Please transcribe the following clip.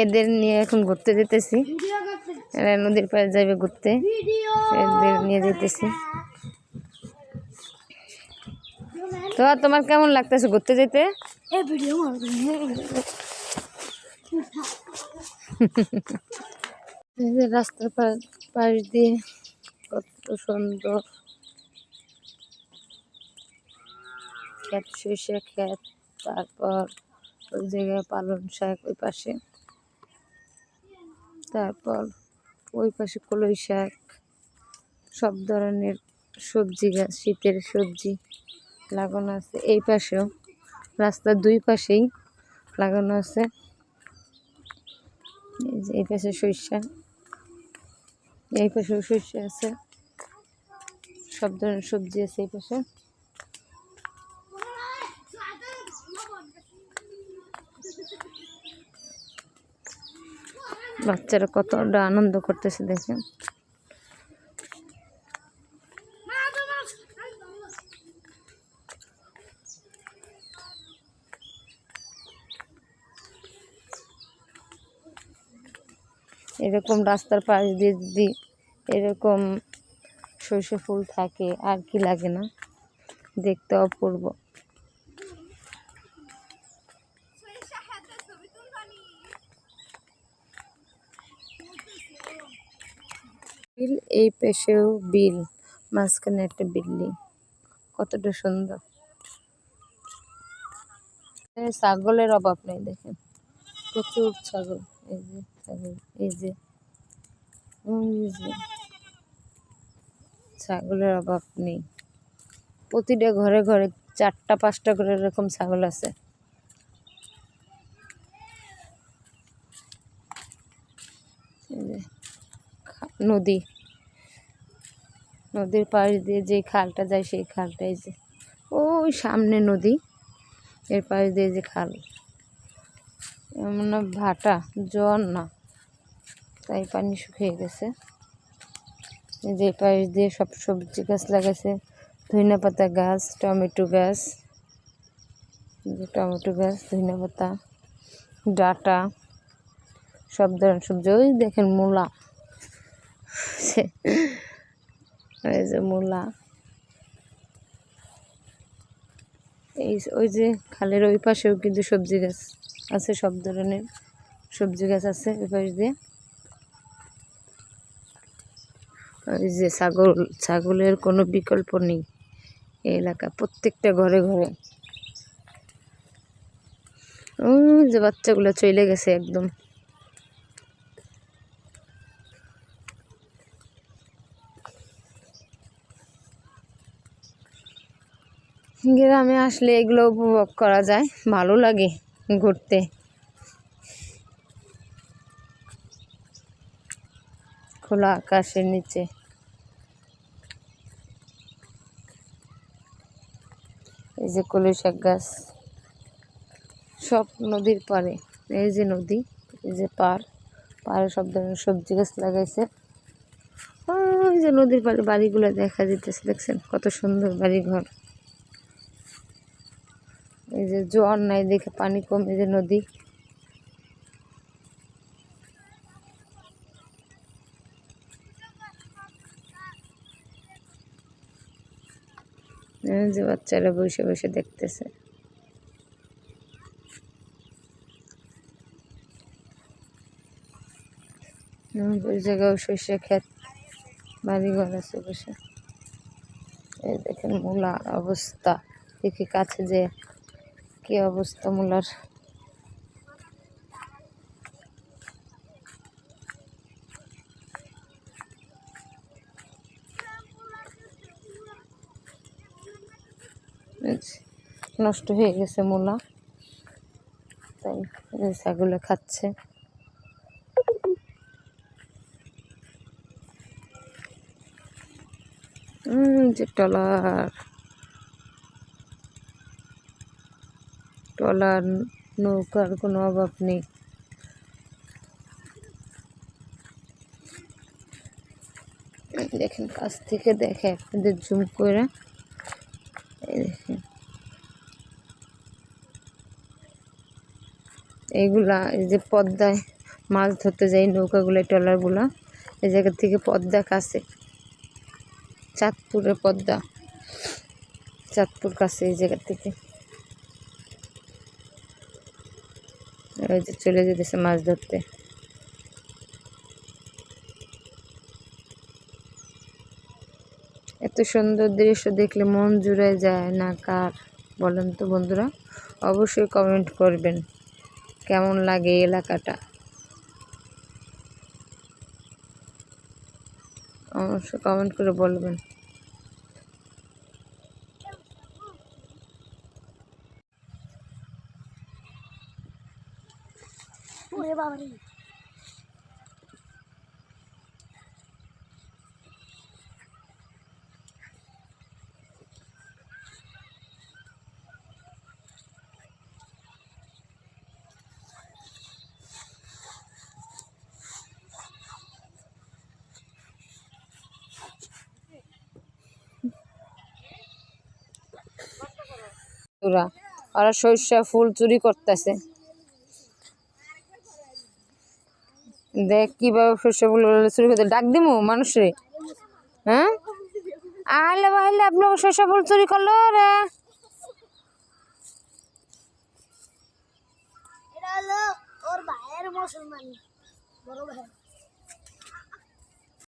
এদের নিয়ে এখন ঘুরতে যেতেছি। এরা নদীর পাড়ে যাবে ঘুরতে। এদের নিয়ে যেতেছি। তো তোমার কেমন লাগতেছে ঘুরতে যেতে? রাস্তার পাশ দিয়ে কত সুন্দর। ক্ষেত সরিষা ক্ষেত তারপর ওই জায়গায় পালন শাক ওই পাশে। তারপর ওই পাশে কলই শাক, সব ধরনের সবজি গাছ, শীতের সবজি লাগানো আছে। এই পাশেও রাস্তার দুই পাশেই লাগানো আছে। এই পাশে সরিষা, এই পাশেও সরিষা আছে। সব ধরনের সবজি আছে এই পাশে। বাচ্চারা কতটা আনন্দ করতেছে দেখেন। এরকম রাস্তার পাশ দিয়ে যদি এরকম সর্ষে ফুল থাকে, আর কি লাগে না? দেখতে অপূর্ব। বিল, এই পেশেও বিল, মাঝখানে একটা বিল্ডিং। কতটা সুন্দর। ছাগলের অভাব নেই দেখেন। প্রচুর ছাগল, এই যে ছাগল, এই যে ছাগলের অভাব নেই। প্রতিটা ঘরে ঘরে চারটা, পাঁচটা করে এরকম ছাগল আছে। নদী। নদীর পাশ দিয়ে যে খালটা যায় সেই খালটাই যে, ওই সামনে নদী, এর পাশ দিয়ে যে খাল। এমন না ভাটা, জল না, তাই পানি শুকিয়ে গেছে। যে পাশ দিয়ে সব সবজি গাছ লাগাইছে ধনিয়া পাতা গাছ, টমেটো গাছ টমেটো গাছ ধনিয়া পাতা, ডাটা, সব ধরনের সবজি, ওই দেখেন মূলা। সে- এই যে মূলা। এই ওই যে খালের ওই পাশেও কিন্তু সবজি গাছ আছে, সব ধরনের সবজি গাছ আছে ওই পাশ দিয়ে। ওই যে ছাগল ছাগলের কোনো বিকল্প নেই এই এলাকা, প্রত্যেকটা ঘরে ঘরে। ওই যে বাচ্চাগুলো চলে গেছে একদম। গ্রামে আসলে এগুলো উপভোগ করা যায়, ভালো লাগে ঘুরতে। খোলা আকাশের নিচে। এই যে কলই শাক গাছ। সব নদীর পাড়ে, এই যে নদী, এই যে পার পাড়ে সব ধরনের সবজি গাছ লাগাইছে। ওই যে নদীর পাড়ে বাড়িগুলো দেখা যেতেছে দেখছেন? কত সুন্দর বাড়ি ঘর এই যে জোয়ার নাই দেখে পানি কমে যে নদী। যে বাচ্চারা বসে বসে দেখতেছে। ওই জায়গায় সর্ষে ক্ষেত, বাড়িঘর আছে বসে। এই দেখেন মূলার অবস্থা। দেখি কাছে যে কি অবস্থা মূলার? নষ্ট হয়ে গেছে মূলা। তাই ছাগলে খাচ্ছে। যে ট্রলার ট্রলার নৌকার কোনো অভাব নেই। দেখেন, কাছ থেকে দেখে আপনাদের জুম করে। এই দেখেন। এইগুলা, এই যে পদ্মায় মাছ ধরতে যাই নৌকাগুলো ট্রলারগুলো, এই জায়গা থেকে পদ্মা কাছে। চাঁদপুরের পদ্মা। চাঁদপুর কাছে এই জায়গা থেকে। ওই যে চলে যেতেছে মাছ ধরতে। এত সুন্দর দৃশ্য দেখলে মন জুড়ে যায় না কার, বলেন তো বন্ধুরা। অবশ্যই কমেন্ট করবেন, কেমন লাগে এলাকাটা? অবশ্যই কমেন্ট করে বলবেন। ওরে বাবা রে ওরা ওরা ফুল চুরি করতেছে। দেখ কীভাবে শস্য ফুল শুরু করতে ডাক দিমু মানুষরে হ্যাঁ? আহলে বাহলে আপনার শস্য ফুল চুরি করল রে। ওর ভাইয়ের মুসলমান, বড় ভাই।